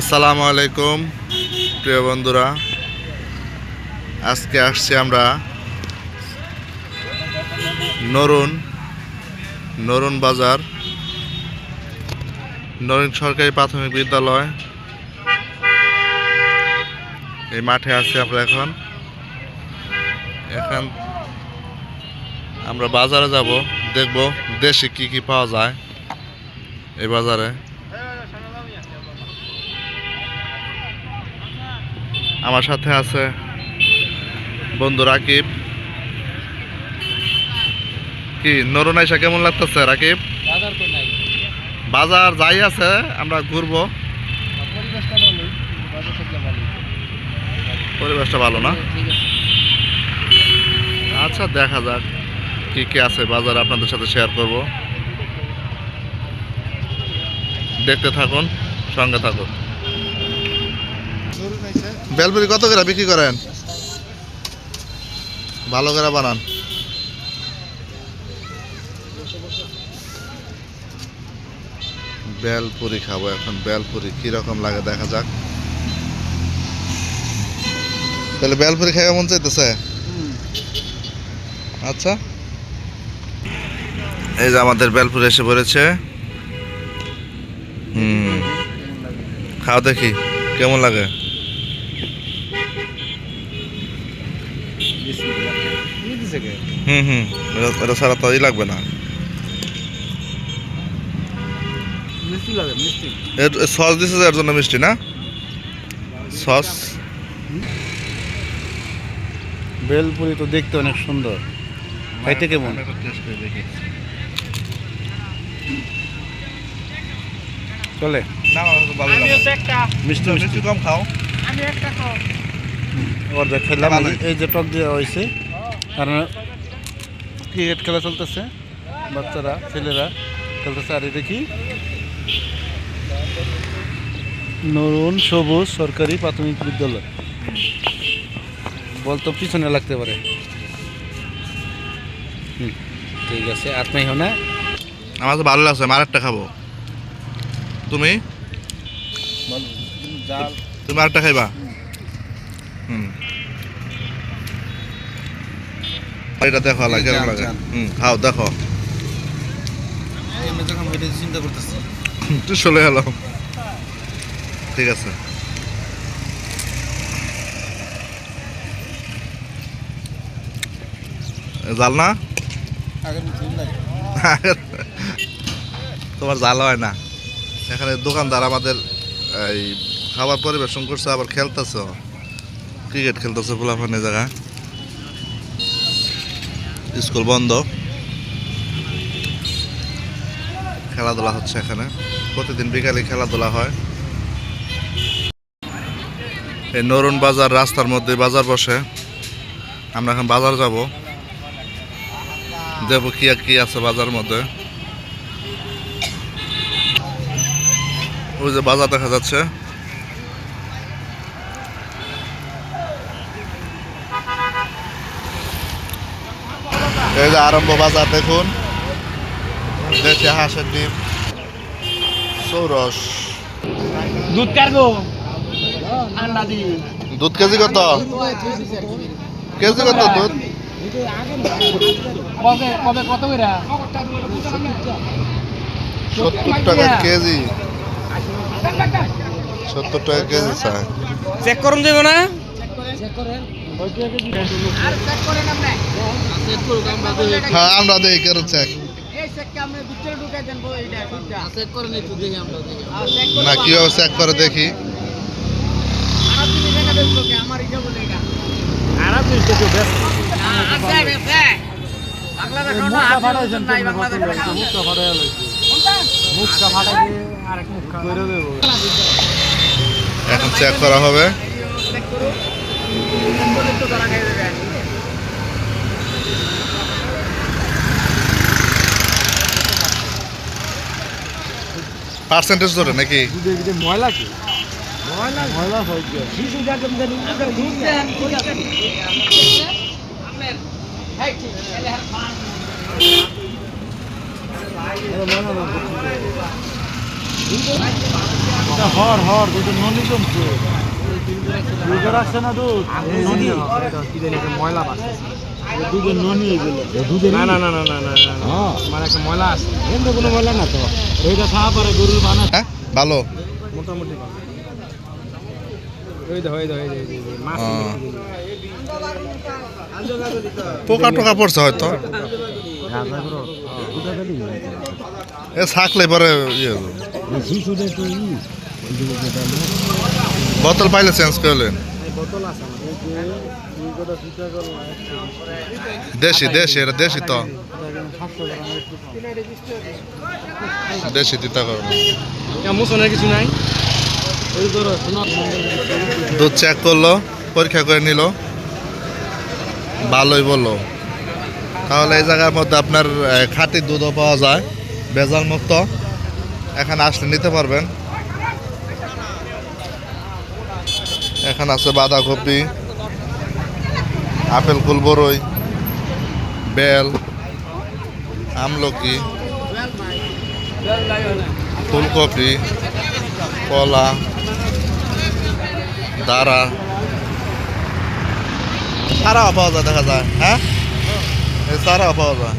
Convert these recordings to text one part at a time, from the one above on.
আসসালামু আলাইকুম, প্রিয় বন্ধুরা। আজকে আসছি আমরা নরুন নরুন বাজার, নরুন সরকারি প্রাথমিক বিদ্যালয়। এই মাঠে আছি আমরা এখন। এখন আমরা বাজারে যাব, দেখব দেশে কি কি পাওয়া যায় এই বাজারে। আমার সাথে আছে বন্ধু রাকিব। কি নরুন আইসা কেমন লাগতেছে রাকিব? বাজার যাই আছে আমরা ঘুরবো। পরিবেশটা ভালো। না? আচ্ছা দেখা যাক কি কি আছে বাজার আপনাদের সাথে শেয়ার করব। দেখতে থাকুন সঙ্গে থাকুন। বেলপুরি কত করে বিক্রি করেন? ভালো করে বানান। বেলপুরি খাব এখন বেলপুরি কীরকম লাগে দেখা যাক। তাহলে বেলপুরি খাইয়া মন চাইতেছে? আচ্ছা। এই যে আমাদের বেলপুর এসে পড়েছে। হুম। খাও দেখি কেমন লাগে? হুম হুম এটা- এটা ছাড়া লাগবে না। মিষ্টি লাগে মিষ্টি। এর সস দিছে যে এর জন্য মিষ্টি না? সস। বেলপুরি তো দেখতে অনেক সুন্দর। খাইতে কেমন? চলে। মিষ্টি মিষ্টি। কম খাও। অর্ধেক খেলাম এই যে টক দেওয়া হয়েছে কারণ ক্রিকেট খেলা চলতেছে বাচ্চারা ছেলেরা খেলতেছে। আর দেখি নরুন সবুজ সরকারি প্রাথমিক বিদ্যালয়। বল তো পিছনে লাগতে পারে। হুম, ঠিক আছে আর নাই হনে আমার তো ভালো লাগছে আমি আরেকটা খাব। তুমি? জাল তুমি আরেকটা খাইবা? এটা দেখো লাগে হুম খাও দেখো। আমি যখন ওইটা চিন্তা করতেছি তুই চলে ঠিক আছে। জাল না? তোমার জাল হয় না। এখানে দোকানদার আমাদের এই খাবার পরিবেশন করছে আবার খেলতেছে। ক্রিকেট খেলতেছে পোলাফানি জায়গা। স্কুল বন্ধ। খেলাধুলা হচ্ছে এখানে। প্রতিদিন বিকালে খেলাধুলা হয়। এই নরুন বাজার রাস্তার মধ্যে বাজার বসে। আমরা এখন বাজার যাব। দেখব কি কি আছে বাজার মধ্যে। ওই যে বাজার দেখা যাচ্ছে। এই যে আরম্ভ বাজার দেখুন। দেশে হাঁসের ডিম। সৌরস দুধ কারগো আন্ডা দি। দুধ কেজি কত? কেজি কত দুধ? কবে কবে কত সত্তর টাকা কেজি। সত্তর টাকা কেজি চায় চেক করুন যাবে না। হ্যাঁ আমরা দেখি কেরো চেক। না কীভাবে চেক করে দেখি? এখন চেক করা হবে। পার্সেন্টেজ ধরে নাকি? ময়লা কি ময়লা ময়লা হয়ে হর হর দুটো ননি জমছে ময়লা বাসে দুধের ননি এগুলো না না না না না না মানে ময়লা আছে এমনি কোনো ময়লা না তো এইটা খাওয়া পারে গরুর বানা হ্যাঁ ভালো মোটামুটি ভালো। পোকা টোকা পড়ছে হয়তো এ থাকলে পরে ইয়ে। বোতল পাইলে চেঞ্জ করলেন। দেশি দেশি এটা দেশি তো। দেশি দিতে কিছু নাই। দুধ। চেক করল পরীক্ষা করে নিল। ভালোই বলল। তাহলে এই জায়গার মধ্যে আপনার খাঁটি দুধও পাওয়া যায় ভেজাল মুক্ত এখানে আসলে নিতে পারবেন। এখানে আছে বাঁধাকপি, আপেল কুল বরই বেল, আমলকি, ফুলকপি, কলা দাঁড়া সারাও পাওয়া যায়, দেখা যায় হ্যাঁ? সারাও পাওয়া যায়।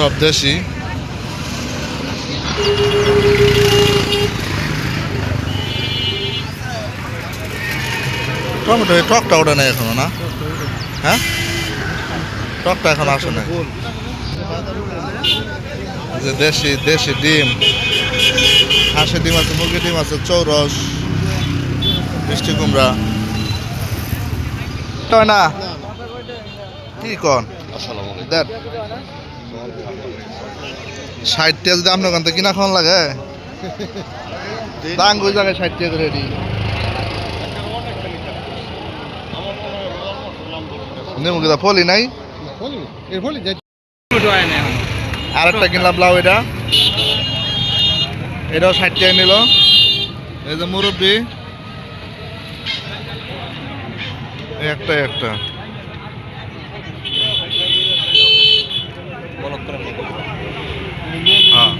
সব দেশি টমেটো এই টকটা ওটা নেই এখনও না? হ্যাঁ? টকটা এখন আসে না যে দেশি দেশি ডিম। হাঁসের ডিম আছে মুরগির ডিম আছে চৌরস মিষ্টি কুমড়া। না? কি কন? দেন। ষাট টাকা যদি আপনার থেকে কিনা খাওয়ান লাগে, দাম ওই জায়গায় ষাট রেডি নেমু ফলি নাই? এখন। আরেকটা কিনলাম লাউ এটা। এটাও ষাট টাকা নিল। এই যে মুরব্বি। একটা একটা হ্যাঁ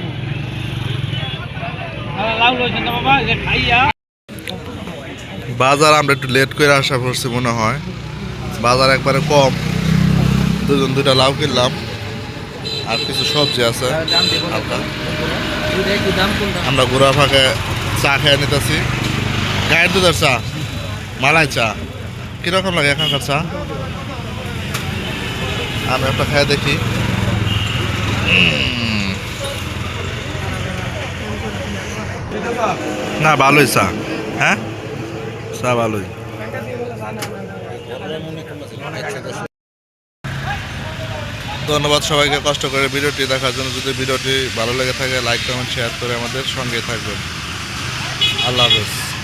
বাজার আমরা একটু লেট করে আসা করছি মনে হয়। বাজার একবারে কম। দুজন দুটা লাউ কিনলাম। আর কিছু সবজি আছে। আমরা ঘোরা ফাঁকে চা খেয়ে নিতেছি। গায়ের দুধের চা। মালাই চা। কীরকম লাগে এখানকার চা? আমি একটা খেয়ে দেখি। না, ভালোই চা। হ্যাঁ? চা ভালোই। ধন্যবাদ সবাইকে কষ্ট করে ভিডিওটি দেখার জন্য। যদি ভিডিওটি ভালো লেগে থাকে, লাইক, কমেন্ট শেয়ার করে আমাদের সঙ্গে থাকবেন। আল্লাহ হাফেজ।